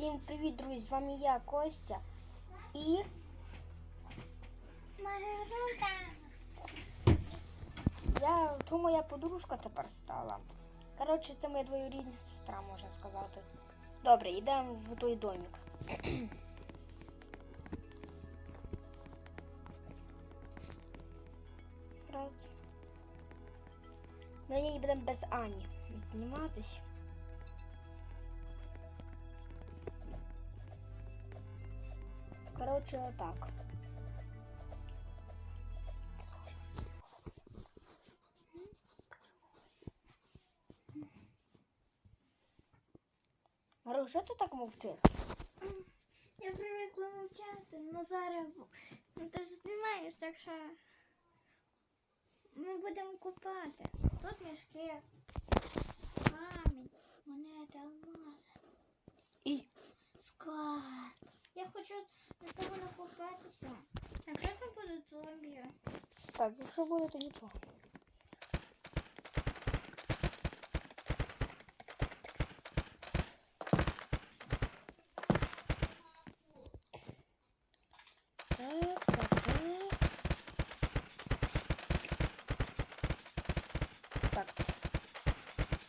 Всім привіт, друзі! З вами я, Костя. І Маргарута. я, то моя подружка тепер стала. Коротше, це моя двоюрідна сестра, можна сказати. Добре, йдемо в той домик. Раз. Ми її будемо без Ані зніматись. Коротше, отак. Мару, що ти так мовчиш? Я привикла мовчати, але зараз ну, ти ж знімаєш, так що ми будемо купати. Тут мішки, камінь, монети, алмази, І склад. Я хочу на того накупатися. Якщо це буде зомбі, так, якщо буде, то нічого. Так, так, так. Так.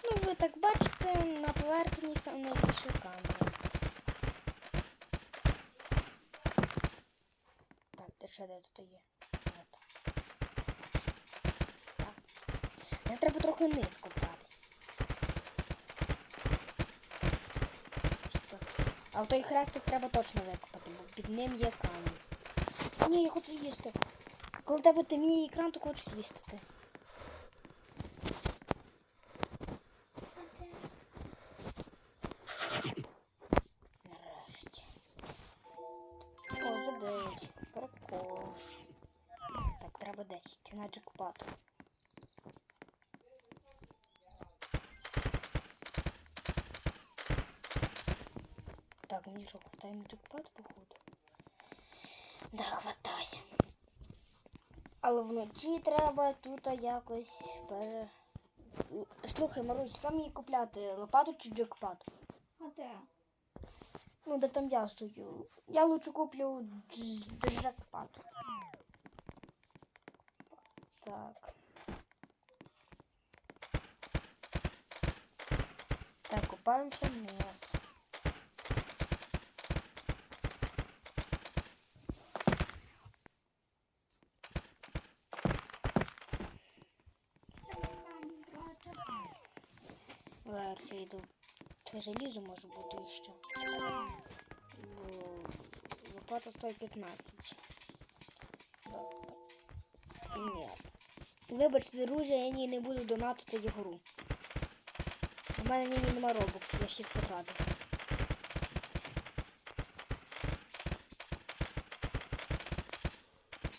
Ну, ви так бачите, на поверхні саме найбільше камери. Так, де тут є? От. Так. Треба трохи вниз купатись. Але той хрестик треба точно викопати, бо під ним є камінь. Ні, я хочу їсти. Коли тебе темніє екран, то хочеш їсти ти. 10. На. Так, мені що, хватає на джекпот, походу? Да, хватає. Але вночі треба тут якось пере... Слухай, Марусь, сам її купляти лопату чи джекпот? а де? Ну, де там я стою. Я лучше куплю дж- джекпот. Так. Так, купаемся вниз. Камінь брати. Версія йду. Це залізо може бути ще. Бо Лопата стоїть 15. Добре. Ні. Вибачте, друзі, я ні не буду донатити ігру. У мене ні нема робоксів, я всіх потратив.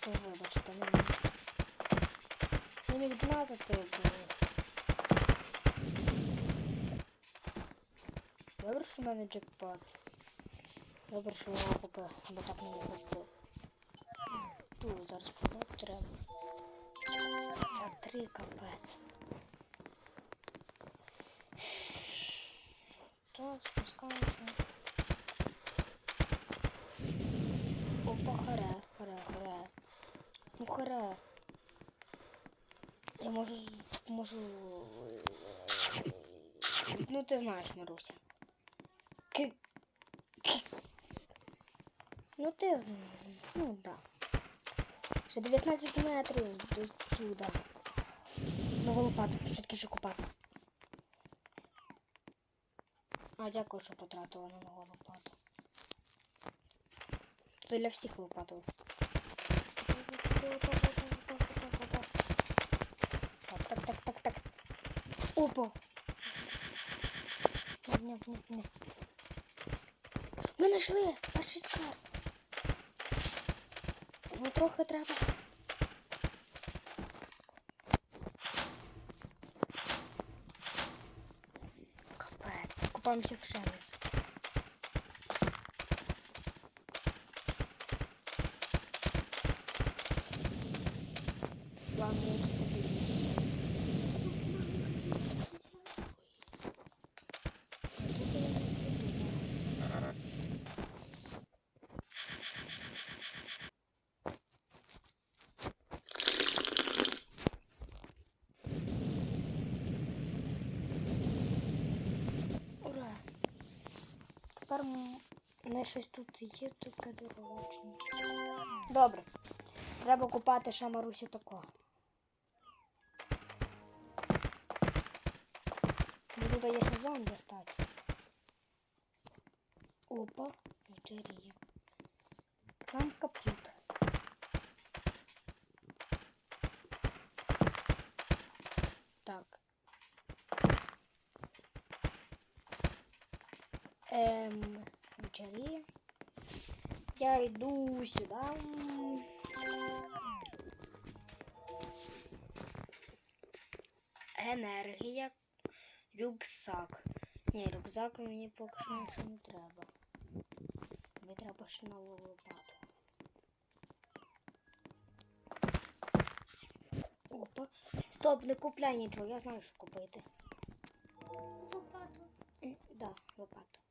То вибачте, не міг. Не міг донатити. Добре, що в мене джекпот. Добре, що я купив, бо так не купив. Тут зараз подати треба. За три капець. Так, спускаємося. Опа, харе, харе, харе. Ну харе. Я можу, можу... Ну ти знаєш, Маруся. Ки- Ну ти знаєш, ну да. Ще 19 метрів до сюди. Нову лопату, все-таки купати. А, дякую, що потратила на нову лопату. Це для всіх лопатів. Так, так, так, так, так. Опа! Ні, ні, ні. Ми знайшли перший скарб. Ну трохи треба. Капець. Купаємося в шеміс. Ладно, я тут подивлюсь. А тут я не придумав. Тепер м- не щось тут є, таке дорога. Добре. Треба купати ще Марусю такого. Буду тут є ще зон достати. Опа, вечеріє. К нам капут. Так. Ем, вечеріє. Я йду сюди. Енергія. Рюкзак. Ні, рюкзак мені поки що нічого не треба. Мені треба ще нову лопату. Опа. Стоп, не купляй нічого, я знаю, що купити. Лопату. Да, лопату.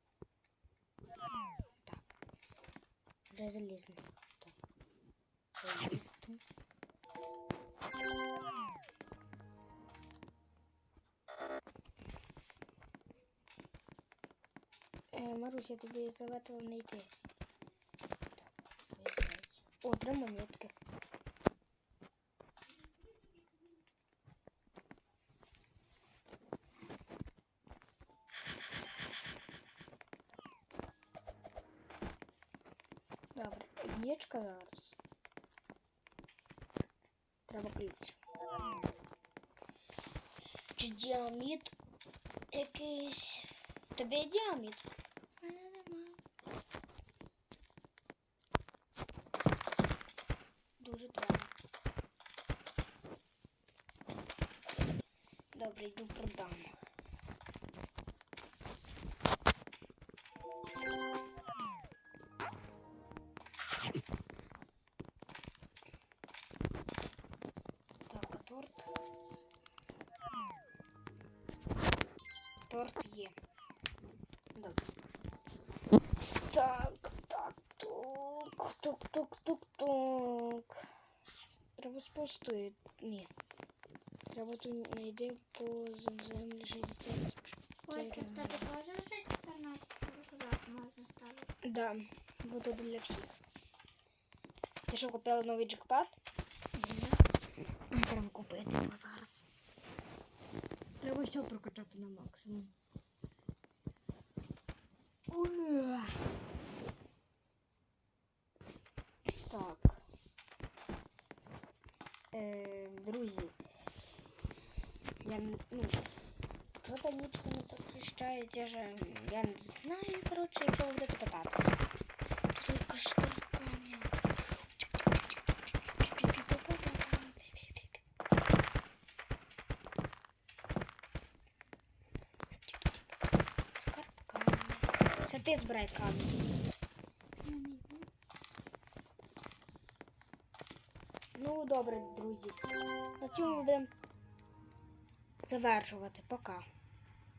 Вже залізно. Так. Залізно. Е, Маруся, тобі советував не йти. Так, виїжджай. О, три монетки. Однієчка зараз. Треба ключ. Чи діамід якийсь. Тобі є мене нема. Дуже треба. Добре, йду продам. Торт. Торт є. Добре. Так, так, тук, тук, тук, тук, тук. Треба спустити. Ні. Треба тут знайти по землі 60. Ось в тебе теж вже 14 рюкзак можна ставити. Да, буду для всіх. Ти що, купила новий джекпад? Треба купити його зараз. Треба все прокачати на максимум. Ура. Так. Е, друзі. Я ну, там нічого не прекращається, же я не знаю, коротше, якщо ви будете питатися. Тут якась ти збирай камінь. Ну, добре, друзі. На цьому будемо завершувати. Пока.